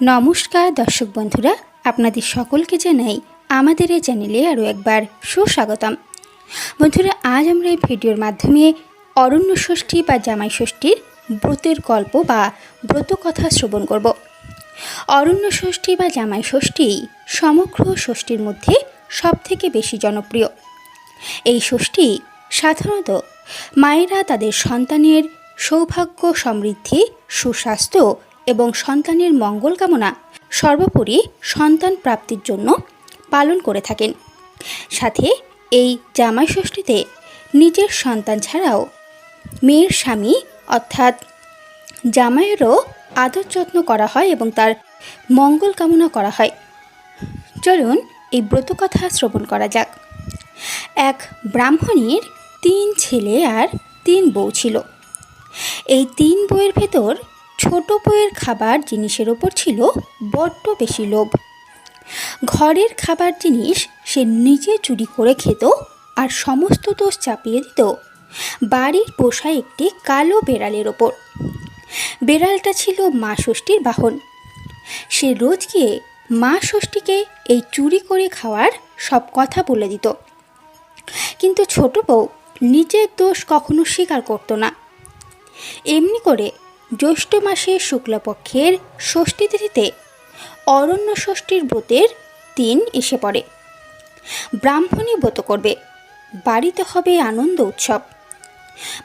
নমস্কার, দর্শক বন্ধুরা, আপনাদের সকলকে জানাই আমাদের এই চ্যানেলে আরও একবার সুস্বাগতম। বন্ধুরা, আজ আমরা এই ভিডিওর মাধ্যমে অরণ্য ষষ্ঠী বা জামাই ষষ্ঠীর ব্রতের গল্প বা ব্রত কথা শ্রবণ করব। অরণ্য ষষ্ঠী বা জামাই ষষ্ঠী সমগ্র ষষ্ঠীর মধ্যে সবথেকে বেশি জনপ্রিয়। এই ষষ্ঠী সাধারণত মায়েরা তাদের সন্তানের সৌভাগ্য সমৃদ্ধি, সুস্বাস্থ্য এবং সন্তানের মঙ্গল কামনা সর্বোপরি সন্তান প্রাপ্তির জন্য পালন করে থাকেন। সাথে এই জামাই ষষ্ঠীতে নিজের সন্তান ছাড়াও মেয়ের স্বামী অর্থাৎ জামাইয়েরও আদর যত্ন করা হয় এবং তার মঙ্গল কামনা করা হয়। চলুন এই ব্রতকথা শ্রবণ করা যাক। এক ব্রাহ্মণীর তিন ছেলে আর তিন বউ ছিল। এই তিন বইয়ের ভেতর ছোট বইয়ের খাবার জিনিসের ওপর ছিল বড্ড বেশি লোভ। ঘরের খাবার জিনিস সে নিজে চুরি করে খেত আর সমস্ত দোষ চাপিয়ে দিত। বাড়ির পোষা একটি কালো বেড়ালের ওপর। বেড়ালটা ছিল মা ষষ্ঠীর বাহন। সে রোজ গিয়ে মা ষষ্ঠীকে এই চুরি করে খাওয়ার সব কথা বলে দিত। কিন্তু ছোট বউ নিজের দোষ কখনো স্বীকার করতো না। এমনি করে জ্যৈষ্ঠ মাসের শুক্লপক্ষের ষষ্ঠী তিথিতে অরণ্য ষষ্ঠীর ব্রতের দিন এসে পড়ে। ব্রাহ্মণী ব্রত করবে। বাড়িতে হবে আনন্দ উৎসব।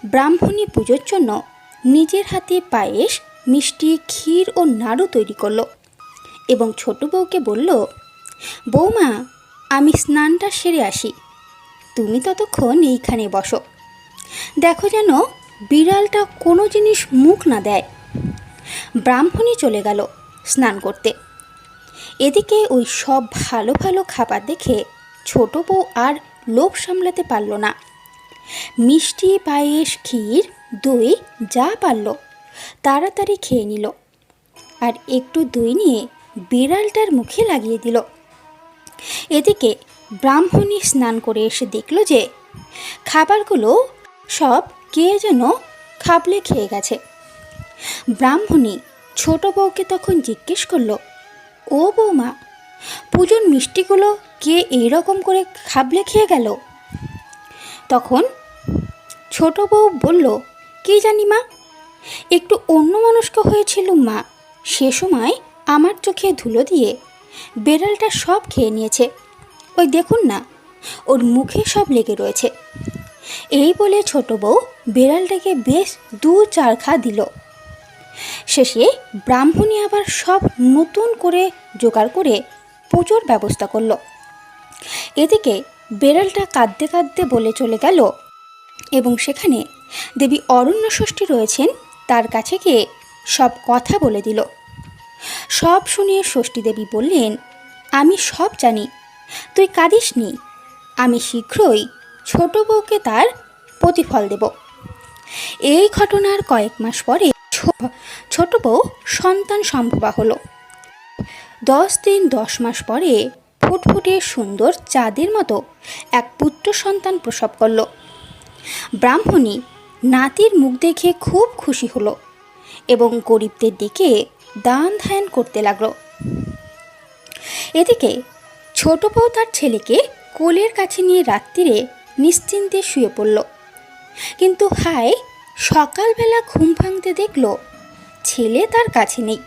ব্রাহ্মণী পুজোর জন্য নিজের হাতে পায়েস, মিষ্টি, ক্ষীর ও নাড়ু তৈরি করল এবং ছোট বউকে বলল, বৌমা, আমি স্নানটা সেরে আসি। তুমি ততক্ষণ এইখানে বসো। দেখো যেন বিড়ালটা কোনো জিনিস মুখ না দেয়। ব্রাহ্মণী চলে গেল স্নান করতে। এদিকে ওই সব ভালো ভালো খাবার দেখে ছোট বউ আর লোভ সামলাতে পারল না। মিষ্টি, পায়েস, ক্ষীর, দই যা পারল তাড়াতাড়ি খেয়ে নিল আর একটু দই নিয়ে বিড়ালটার মুখে লাগিয়ে দিল। এদিকে ব্রাহ্মণী স্নান করে এসে দেখল যে খাবারগুলো সব কে যেন খাবলে খেয়ে গেছে। ব্রাহ্মণী ছোট বউকে তখন জিজ্ঞেস করল, ও বৌমা, পুজোর মিষ্টিগুলো কে এইরকম করে খাবলে খেয়ে গেল? তখন ছোট বউ বলল, কি জানি মা, একটু অন্য মানুষকে হয়েছিল মা, সে সময় আমার চোখে ধুলো দিয়ে বেড়ালটা সব খেয়ে নিয়েছে। ওই দেখুন না, ওর মুখে সব লেগে রয়েছে। এই বলে ছোট বউ বিড়ালটাকে বেশ দু চার খা দিল। শেষে ব্রাহ্মণী আবার সব নতুন করে জোগাড় করে পুজোর ব্যবস্থা করল। এদিকে বেড়ালটা কাঁদতে কাঁদতে বলে চলে গেল এবং সেখানে দেবী অরণ্য ষষ্ঠী রয়েছেন, তার কাছে গিয়ে সব কথা বলে দিল। সব শুনিয়ে ষষ্ঠী দেবী বললেন, আমি সব জানি, তুই কাঁদিস নি আমি শীঘ্রই ছোট বউকে তার প্রতিফল দেব। এই ঘটনার কয়েক মাস পরে ছোট বউ সন্তান সম্ভবা হলো। দশ দিন দশ মাস পরে ফুটফুটে সুন্দর চাঁদের মতো এক পুত্র সন্তান প্রসব করল। ব্রাহ্মণী নাতির মুখ দেখে খুব খুশি হলো এবং গরিবদের দিকে দান ধ্যান করতে লাগল। এদিকে ছোট বউ তার ছেলেকে কোলের কাছে নিয়ে রাত্রিরে নিশ্চিন্তে শুয়ে পড়ল। কিন্তু হায়, সকালবেলা ঘুম ভাঙতে দেখল ছেলে তার কাছে নেই।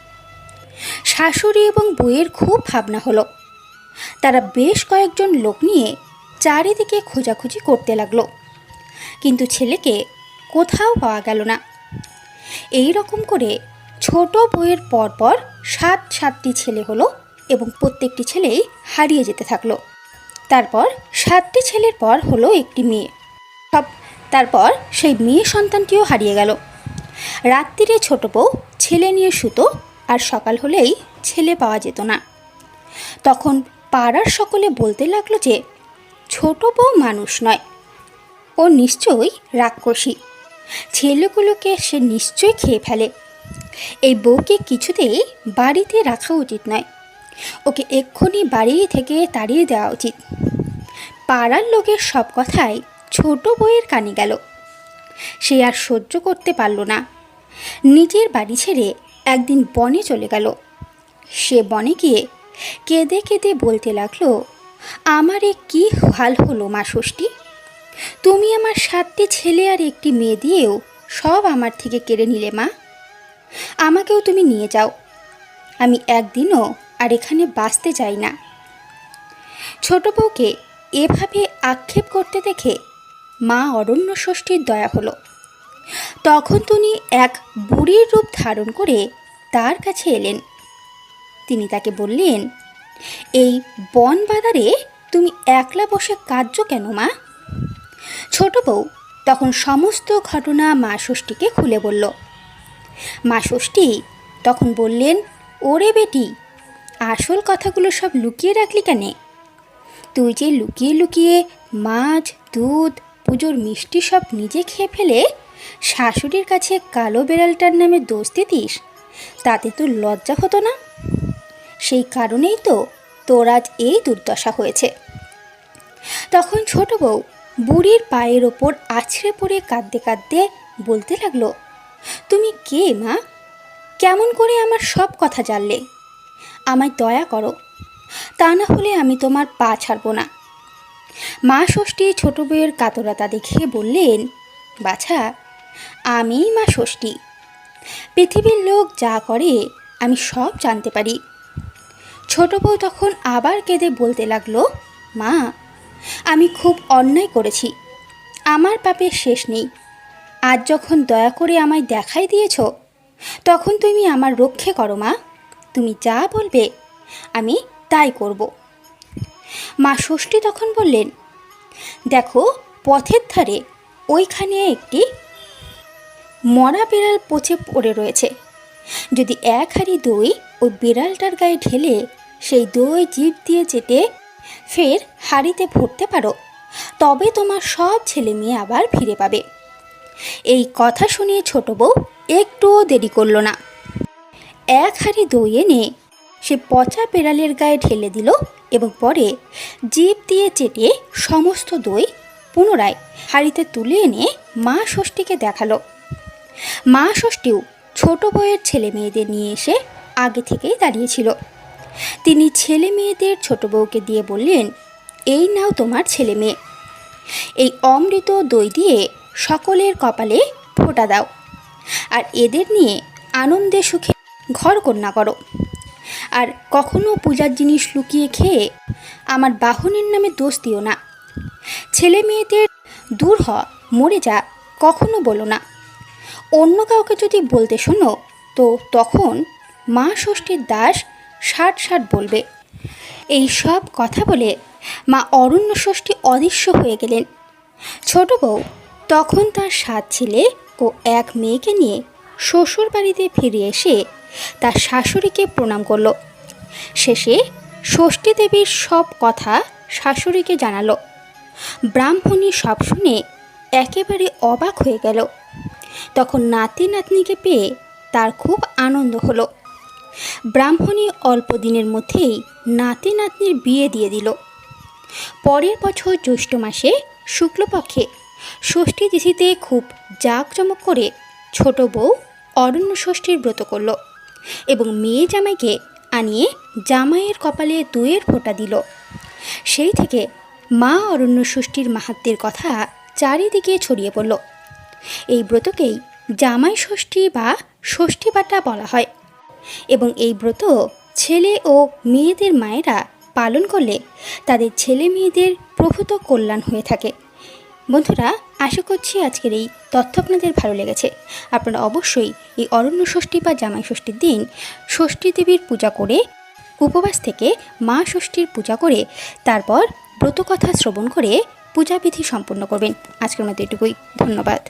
শাশুড়ি এবং বইয়ের খুব ভাবনা হলো। তারা বেশ কয়েকজন লোক নিয়ে চারিদিকে খোঁজাখুঁজি করতে লাগল। কিন্তু ছেলেকে কোথাও পাওয়া গেল না। এই রকম করে ছোট বইয়ের পরপর সাত সাতটি ছেলে হলো এবং প্রত্যেকটি ছেলেই হারিয়ে যেতে থাকল। তারপর সাতটি ছেলের পর হলো একটি মেয়ে। সব তারপর সেই মেয়ে সন্তানটিও হারিয়ে গেল। রাত্রিরে ছোট বউ ছেলে নিয়ে শুতো আর সকাল হলেই ছেলে পাওয়া যেত না। তখন পাড়ার সকলে বলতে লাগল যে, ছোট বউ মানুষ নয়, ও নিশ্চয়ই রাক্ষসী। ছেলেগুলোকে সে নিশ্চয়ই খেয়ে ফেলে। এই বউকে কিছুতেই বাড়িতে রাখা উচিত নয়। ওকে এক্ষুনি বাড়ি থেকে তাড়িয়ে দেওয়া উচিত। পাড়ার লোকের সব কথাই ছোট বউয়ের কানে গেল। সে আর সহ্য করতে পারল না। নিজের বাড়ি ছেড়ে একদিন বনে চলে গেল। সে বনে গিয়ে কেঁদে কেঁদে বলতে লাগল, আমারে কি হাল হলো মা ষষ্ঠী? তুমি আমার সাতটি ছেলে আর একটি মেয়ে দিয়েও সব আমার থেকে কেড়ে নিলে মা? আমাকেও তুমি নিয়ে যাও। আমি একদিনও আর এখানে বাঁচতে চাই না। ছোট বউকে এভাবে আক্ষেপ করতে দেখে মা অরণ্য ষষ্ঠীর দয়া হলো। তখন তিনি এক বুড়ির রূপ ধারণ করে তার কাছে এলেন। তিনি তাকে বললেন, এই বন বাজারে তুমি একলা বসে কার্য কেন মা? ছোট বউ তখন সমস্ত ঘটনা মা ষষ্ঠীকে খুলে বলল। মা ষষ্ঠী তখন বললেন, ওরে বেটি আসল কথাগুলো সব লুকিয়ে রাখলি কেনে? তুই যে লুকিয়ে লুকিয়ে মাছ, দুধ, পুজোর মিষ্টি সব নিজে খেয়ে ফেলে শাশুড়ির কাছে কালো বেড়ালটার নামে দোষ দিতিস, তাতে তোর লজ্জা হতো না? সেই কারণেই তো তোর আজ এই দুর্দশা হয়েছে। তখন ছোট বউ বুড়ির পায়ের ওপর আছড়ে পড়ে কাঁদতে কাঁদতে বলতে লাগল, তুমি কে মা? কেমন করে আমার সব কথা জানলে? আমায় দয়া করো। তা না হলে আমি তোমার পা ছাড়বো না। মা ষষ্ঠী ছোট বউয়ের কাতরতা দেখে বললেন, বাছা আমি মা ষষ্ঠী। পৃথিবীর লোক যা করে, আমি সব জানতে পারি। ছোট বউ তখন আবার কেঁদে বলতে লাগল, মা, আমি খুব অন্যায় করেছি। আমার পাপের শেষ নেই। আজ যখন দয়া করে আমায় দেখাই দিয়েছ, তখন তুমি আমার রক্ষে করো মা। তুমি যা বলবে, আমি তাই করব। মা ষষ্ঠী তখন বললেন, দেখো, পথের ধারে ওইখানে একটি মরা বিড়াল পচে পড়ে রয়েছে। যদি এক হাঁড়ি দই ওই বিড়ালটার গায়ে ঢেলে সেই দই জিভ দিয়ে চেটে ফের হাঁড়িতে ভরতে পারো, তবে তোমার সব ছেলে মেয়ে আবার ফিরে পাবে। এই কথা শুনিয়ে ছোট বউ একটুও দেরি করল না। এক হাঁড়ি দই এনে সে পচা বেড়ালের গায়ে ঢেলে দিল এবং পরে জিভ দিয়ে চেটে সমস্ত দই পুনরায় হাঁড়িতে তুলে এনে মা ষষ্ঠীকে দেখাল। মা ষষ্ঠীও ছোট বউয়ের ছেলে মেয়েদের নিয়ে এসে আগে থেকেই দাঁড়িয়েছিল তিনি ছেলে মেয়েদের ছোট বউকে দিয়ে বললেন, এই নাও তোমার ছেলে মেয়ে। এই অমৃত দই দিয়ে সকলের কপালে ফোঁটা দাও। আর এদের নিয়ে আনন্দে সুখে ঘর কন্যা করো। আর কখনো পূজার জিনিস লুকিয়ে খেয়ে আমার বাহনের নামে দোষ দিও না। ছেলে মেয়েদের দূর হ, মরে যা, কখনো বলো না। অন্য কাউকে যদি বলতে শোনো, তো তখন মা ষষ্ঠীর দাস ষাট ষাট বলবে। এই সব কথা বলে মা অরণ্য ষষ্ঠী অদৃশ্য হয়ে গেলেন। ছোট বউ, তখন তার সাত ছেলে ও এক মেয়েকে নিয়ে শ্বশুর বাড়িতে ফিরে এসে তার শাশুড়িকে প্রণাম করল। শেষে ষষ্ঠী দেবীর সব কথা শাশুড়িকে জানালো। ব্রাহ্মণী সব শুনে একেবারে অবাক হয়ে গেল। তখন নাতি নাতনিকে পেয়ে তার খুব আনন্দ হলো। ব্রাহ্মণী অল্প দিনের মধ্যেই নাতি নাতনির বিয়ে দিয়ে দিল। পরের বছর জ্যৈষ্ঠ মাসে শুক্লপক্ষে ষষ্ঠী তিথিতে খুব জাঁকজমক করে ছোট বউ অরণ্য ষষ্ঠীর ব্রত করল। এবং মেয়ে জামাইকে আনিয়ে জামাইয়ের কপালে দুয়ের ফোঁটা দিল। সেই থেকে মা অরণ্য ষষ্ঠীর মাহাত্মের কথা চারিদিকে ছড়িয়ে পড়ল। এই ব্রতকেই জামাই ষষ্ঠী বা ষষ্ঠী বাটা বলা হয়। এবং এই ব্রত ছেলে ও মেয়েদের মায়েরা পালন করলে তাদের ছেলে মেয়েদের প্রভূত কল্যাণ হয়ে থাকে। বন্ধুরা, আশা করছি আজকের এই তথ্য আপনাদের ভালো লেগেছে। আপনারা অবশ্যই এই অরণ্য ষষ্ঠী বা জামাই ষষ্ঠীর দিন ষষ্ঠী দেবীর পূজা করে, উপবাস থেকে মা ষষ্ঠীর পূজা করে, তারপর ব্রতকথা শ্রবণ করে পূজা বিধি সম্পন্ন করবেন। আজকের মতো এটুকুই। ধন্যবাদ।